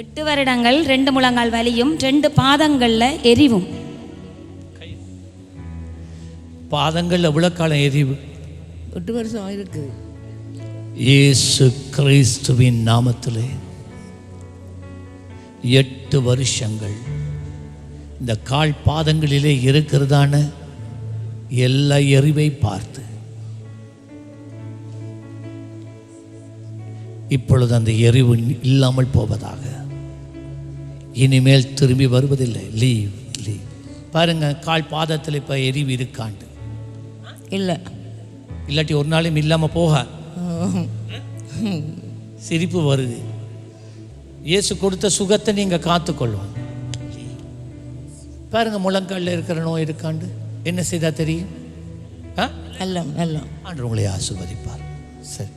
எட்டு வருடங்கள் ரெண்டு முழங்கால் வலியும் ரெண்டு பாதங்கள்ல எரிவும். பாதங்கள் எவ்வளோ காலம் எரிவு? எட்டு வருஷம் ஆயிருக்கு. இயேசு கிறிஸ்துவின் நாமத்திலே எட்டு வருஷங்கள். இந்த கால் பாதங்களிலே இருக்கிறதான எல்லா எரிவை பார்த்து. இப்பொழுது அந்த எரிவு இல்லாமல் போவதாக. இனிமேல் திரும்பி வருவதில்லை. லீவ் லீவ் பாருங்க கால் பாதத்தில் இப்போ எரிவு இருக்காண்டு. இல்லை. இல்லாட்டி ஒரு நாளும் இல்லாமல் போக. சிரிப்பு வருது. இயேசு கொடுத்த சுகத்தை நீங்கள் காத்துக்கொள்ளும் பாருங்க முழங்காலில் இருக்கிற நோய் இருக்காண்டு. என்ன செய்தா தெரியும்? ஆ? நல்ல நல்ல ஆண்டு உங்களை ஆசிர்வதிப்பார். சரி.